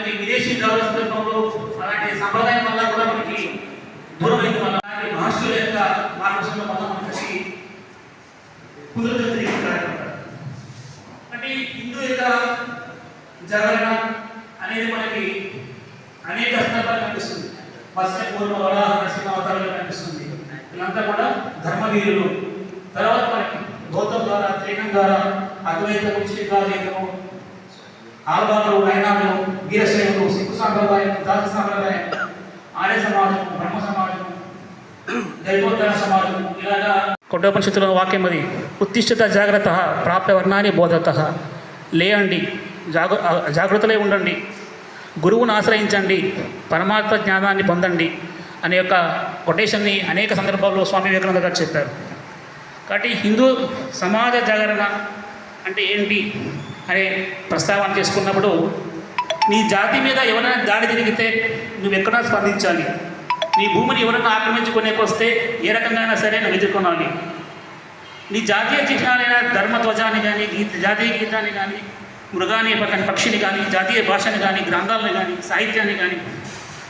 మనకి విదేశీ గౌరవ సందర్భంలో అలాంటి సంప్రదాయం వల్ల కూడా మనకి దూరమైన వల్ల మహర్షుల యొక్క మార్గదర్శనం వల్ల మనకి కుదురుతుంది అంటే హిందూ యొక్క జాగరణ అనేది మనకి అనేక సందర్భాలు కనిపిస్తుంది. మత్స్య పూర్వ వరాహ నరసింహ అవతారంలో కనిపిస్తుంది. వీళ్ళంతా కూడా ధర్మవీరులు. తర్వాత మనకి గౌతమ్ ద్వారా త్రేకం ద్వారా అద్వైత అద్వైతము శ్రీకాద్వైతము ఆల్బాలు నయనాలు వీరశైవులు సిక్కు సాంప్రదాయం దాస సాంప్రదాయం ఆర్య సమాజం బ్రహ్మ సమాజం దైవోత్తర సమాజం ఇలాగా కొట్టోపనిషత్తులో వాక్యం అది ఉత్తిష్టత జాగ్రత్త ప్రాప్త వర్ణాన్ని బోధత. లేయండి జాగ జాగ్రత్తలే ఉండండి గురువును ఆశ్రయించండి పరమాత్మ జ్ఞానాన్ని పొందండి అనే యొక్క కొటేషన్ని అనేక సందర్భాల్లో స్వామి వివేకానంద గారు చెప్పారు. కాబట్టి హిందూ సమాజ జాగరణ అంటే ఏంటి? అనే ప్రస్తావన చేసుకున్నప్పుడు నీ జాతి మీద ఎవరైనా దాడి జరిగితే నువ్వు ఎక్కడా స్పందించాలి? నీ భూమిని ఎవరైనా ఆక్రమించుకునేకి వస్తే ఏ రకంగా సరే నువ్వు ఎదుర్కొనాలి. నీ జాతీయ చిహ్నాలైన ధర్మధ్వజాన్ని కానీ గీత జాతీయ గీతాన్ని కానీ మృగాన్ని పక్కన పక్షిని కానీ జాతీయ భాషని కానీ గ్రంథాలను కానీ సాహిత్యాన్ని కానీ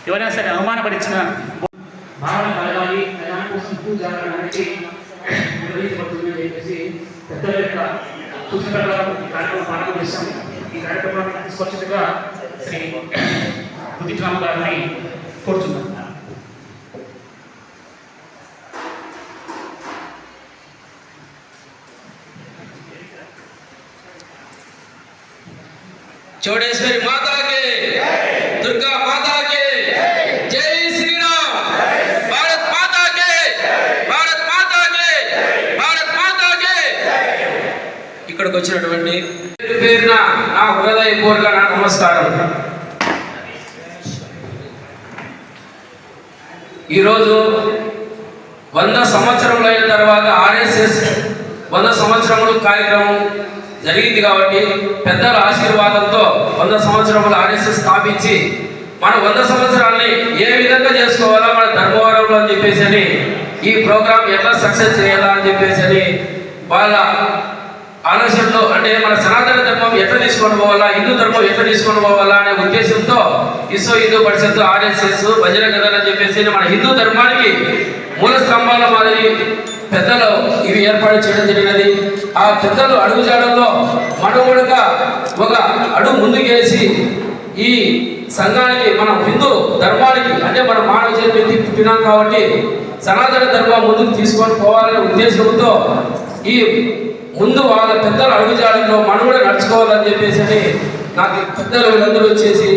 ఎవరైనా సరే అవమానపరిచిన భావన కలగాలి. దానికోసం పూజ చెప్పేసి పెద్దల యొక్క సూచన ప్రకారం ఈ కార్యక్రమం ప్రారంభం చేశాం ఈ కార్యక్రమాన్ని తీసుకొచ్చినట్టుగా శ్రీ బుద్ధిరామ్ గారిని కోరుతున్నాం చౌడేశ్వరి మాతాకి నా హృదయపూర్వక నా నమస్కారం. ఈరోజు వంద సంవత్సరములైన తర్వాత ఆర్ఎస్ఎస్ వంద సంవత్సరములు కార్యక్రమం జరిగింది కాబట్టి పెద్దల ఆశీర్వాదంతో వంద సంవత్సరములు ఆర్ఎస్ఎస్ స్థాపించి మన వంద సంవత్సరాల్ని ఏ విధంగా చేసుకోవాలా మన ధర్మవరంలో అని చెప్పేసి అని ఈ ప్రోగ్రామ్ ఎట్లా సక్సెస్ చేయాలా అని చెప్పేసి అని వాళ్ళ ఆలోచనలో అంటే మన సనాతన ధర్మం ఎట్లా తీసుకొని పోవాలా హిందూ ధర్మం ఎట్లా తీసుకొని పోవాలా అనే ఉద్దేశంతో ఇసో హిందూ పరిషత్ ఆర్ఎస్ఎస్ భజన గదలు అని చెప్పేసి మన హిందూ ధర్మానికి మూల స్తంభాల మాదిరి పెద్దలు ఇవి ఏర్పాటు చేయడం జరిగినది. ఆ పెద్దలు అడుగుజాడల్లో మనం కూడా ఒక అడుగు ముందుకేసి ఈ సంఘానికి మన హిందూ ధర్మానికి అంటే మన మానవ జన్మ పుట్టినాం కాబట్టి సనాతన ధర్మం ముందుకు తీసుకొని పోవాలనే ఉద్దేశంతో ఈ ముందు వాళ్ళ పెద్దల అడుగుజాడల్లో మనం కూడా నడుచుకోవాలని చెప్పేసి అని నాకు పెద్దలు వీళ్ళందరూ వచ్చేసి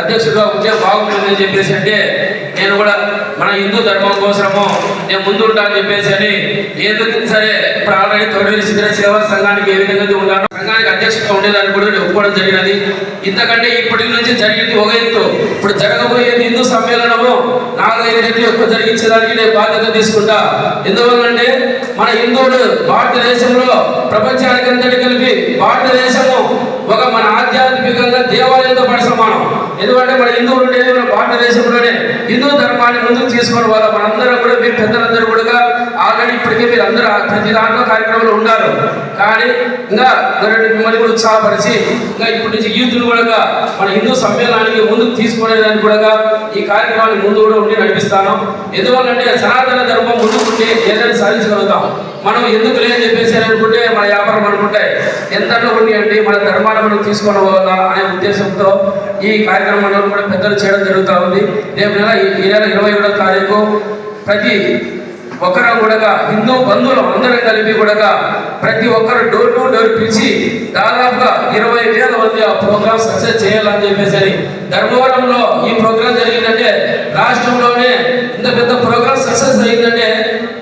అధ్యక్షుడిగా ఉంటే బాగుంటుందని చెప్పేసి అంటే నేను కూడా మన హిందూ ధర్మం కోసము నేను ముందు ఉంటాను చెప్పేసి అని ఏదో సరే ఇప్పుడు ఆల్రెడీ తొలి శిబిర సేవా సంఘానికి ఏ విధంగా ఉంటాను సంఘానికి అధ్యక్షుడిగా ఉండేదాన్ని కూడా నేను ఒప్పుకోవడం జరిగినది. ఇంతకంటే ఇప్పటి నుంచి జరిగింది ఒక ఎత్తు. ఇప్పుడు జరగబోయేది హిందూ సమ్మేళనము. నాలుగైదు రెట్లు ఎక్కువ జరిగించడానికి నేను బాధ్యత తీసుకుంటా. ఎందువల్లంటే మన హిందువులు భారతదేశంలో ప్రపంచానికి అంతటి కలిపి భారతదేశము ఒక మన ఆధ్యాత్మికంగా దేవాలయంతో పాటు సమానం ఎందుకంటే మన హిందువులు ఉండేది మన భారతదేశంలోనే. హిందూ ధర్మాన్ని ముందుకు తీసుకొని వాళ్ళ మనందరం కూడా మీరు పెద్దలందరూ కూడా ఆల్రెడీ ఇప్పటికే మీరు అందరూ ప్రతి దాంట్లో కార్యక్రమంలో ఉన్నారు. కానీ ఇంకా మిమ్మల్ని కూడా ఉత్సాహపరిచి ఇంకా ఇప్పటి నుంచి యూత్ను కూడా మన హిందూ సమ్మేళనానికి ముందుకు తీసుకునేదానికి కూడా ఈ కార్యక్రమాన్ని ముందు కూడా ఉండి నడిపిస్తాను. ఎందువల్లంటే సనాతన ధర్మం ముందుకు ఉంటే ఏదైనా సాధించగలుగుతాం. మనం ఎందుకు లేని చెప్పేసి అని అనుకుంటే మన వ్యాపారం అనుకుంటే ఎంతలో ఉండి అంటే మన ధర్మాన్ని మనం తీసుకొని పోవాలా అనే ఉద్దేశంతో ఈ కార్యక్రమం కార్యక్రమంలో కూడా పెద్దలు చేయడం జరుగుతూ ఉంది. రేపు నెల ఈ నెల ఇరవై ఏడవ తారీఖు ప్రతి ఒక్కరు కూడా హిందూ బంధువులు అందరం కలిపి కూడా ప్రతి ఒక్కరు డోర్ టు డోర్ పిలిచి దాదాపుగా ఇరవై వేల మంది ఆ ప్రోగ్రామ్ సక్సెస్ చేయాలని చెప్పేసి అని ధర్మవరంలో ఈ ప్రోగ్రామ్ జరిగిందంటే రాష్ట్రంలోనే ఇంత పెద్ద ప్రోగ్రామ్ సక్సెస్ అయిందంటే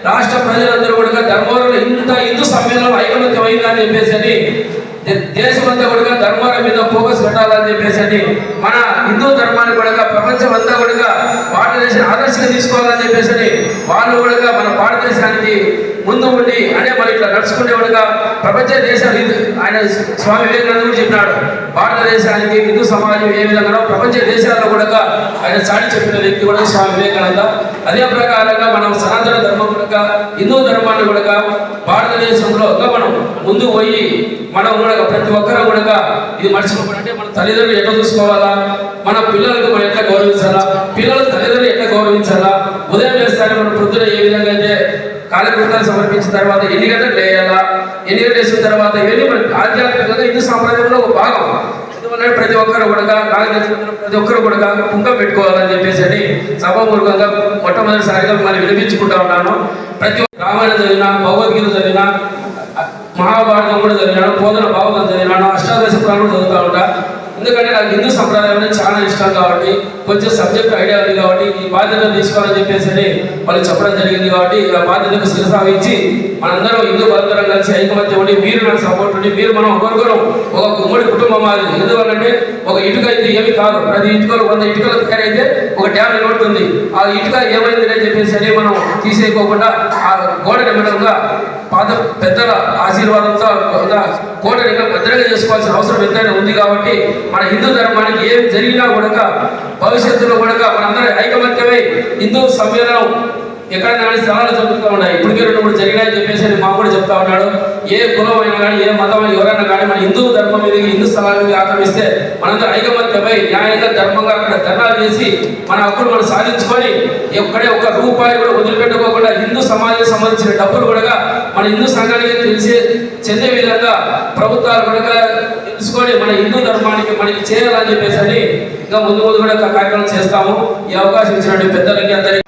రాష్ట్ర ప్రజలందరూ కూడా ధర్మవరంలో ఇంత హిందూ సమ్మేళనం ఐకమత్యం అయిందని చెప్పేసి అని దేశమంతా కూడా ధర్మాల మీద ఫోకస్ పెట్టాలని చెప్పేసి అని మన హిందూ ధర్మాన్ని కూడా ప్రపంచం అంతా కూడా భారతదేశం ఆదర్శంగా తీసుకోవాలని చెప్పేసి అని వాళ్ళు కూడా మన భారతదేశానికి ముందు ఉండి అంటే మనం ఇట్లా నడుచుకునే ప్రపంచ దేశాలు హిందూ ఆయన స్వామి వివేకానంద కూడా చెప్పినాడు. భారతదేశానికి హిందూ సమాజం ఏ విధంగా ప్రపంచ దేశాల్లో కూడా ఆయన చాటి చెప్పిన వ్యక్తి కూడా స్వామి వివేకానంద. అదే ప్రకారంగా మనం సనాతన ధర్మం కూడా హిందూ ధర్మాన్ని కూడా భారతదేశంలో ఒక మనం ముందు పోయి మనం కూడా ప్రతి ఒక్కరూ కూడా ఇది మర్చిపోకుండా అంటే మన తల్లిదండ్రులు ఎట్లా చూసుకోవాలా? మన పిల్లలకు మనం ఎట్లా గౌరవించాలా? పిల్లల తల్లిదండ్రులు ఎట్లా గౌరవించాలా? ఉదయం వేస్తానే మనం పొద్దున ఏ విధంగా అయితే కాలకృతాలు సమర్పించిన తర్వాత ఎన్ని గంటలు లేయాలా ఎన్ని గంటలు వేసిన తర్వాత ఇవన్నీ మన ఆధ్యాత్మికంగా హిందూ సాంప్రదాయంలో ఒక భాగం. ఎందుకంటే ప్రతి ఒక్కరు కూడా నాకు తెలిసిన ప్రతి ఒక్కరు కూడా కుంకం పెట్టుకోవాలని చెప్పేసి అని సభాపూర్వకంగా మొట్టమొదటిసారిగా మనం వినిపించుకుంటా ఉన్నాను. ప్రతి ఒక్క రామాయణం చదివినా భగవద్గీత చదివినా మహాభారతం కూడా చదివినాను పోదన భాగవతం చదివినాను అష్టాదశ పురాణం చదువుతా ఉంటా. ఎందుకంటే నాకు హిందూ సంప్రదాయం అనేది చాలా ఇష్టం కాబట్టి కొంచెం సబ్జెక్ట్ ఐడియా ఉంది కాబట్టి ఈ బాధ్యతను తీసుకోవాలని చెప్పేసి అని వాళ్ళు చెప్పడం జరిగింది కాబట్టి ఆ బాధ్యతకు శిరసావించి మనందరం హిందూ బంధువులం కలిసి ఐకమత్యం ఉండి మీరు నాకు సపోర్ట్ ఉండి మీరు మనం ఒకరికొరం ఒక ఉమ్మడి కుటుంబం అది ఎందువల్లంటే ఒక ఇటుక అయితే ఏమి కాదు. ప్రతి ఇటుకలు వంద ఇటుకలు తయారైతే ఒక డ్యామ్ నిలబడుతుంది. ఆ ఇటుక ఏమైంది అని చెప్పేసి అని మనం తీసేయకోకుండా గోడ నిమ్మడంగా పాద పెద్దల ఆశీర్వాదంతో ఇంకా కోటని భద్రంగా చేసుకోవాల్సిన అవసరం ఎంతైనా ఉంది కాబట్టి మన హిందూ ధర్మానికి ఏం జరిగినా కూడా భవిష్యత్తులో కూడా మనందరం ఐకమత్యమై హిందూ సమ్మేళనం ఎక్కడ కానీ స్థలాలు జరుగుతూ ఉన్నాయి. ఇప్పటికే రెండు మూడు జరిగినాయని చెప్పేసి మా కూడా చెప్తా ఉన్నాడు. ఏ కులం అయినా కానీ ఏ మతం అయినా ఎవరైనా కానీ మన హిందూ ధర్మం మీద హిందూ స్థలాల మీద ఆక్రమిస్తే మనందరం ఐకమత్యమై న్యాయంగా ధర్మంగా అక్కడ ధర్నాలు చేసి మన హక్కులు మనం సాధించుకొని ఒక రూపాయి కూడా వదిలిపెట్టుకోకుండా హిందూ సమాజం సంబంధించిన డబ్బులు కూడా మన హిందూ సంఘానికి తెలిసే చెందే విధంగా ప్రభుత్వాలు కూడా తెలుసుకొని మన హిందూ ధర్మానికి మనకి చేయాలని చెప్పేసి అని ఇంకా ముందు ముందు కూడా ఒక కార్యక్రమం చేస్తాము. ఈ అవకాశం ఇచ్చినటువంటి పెద్దలకి అందరికీ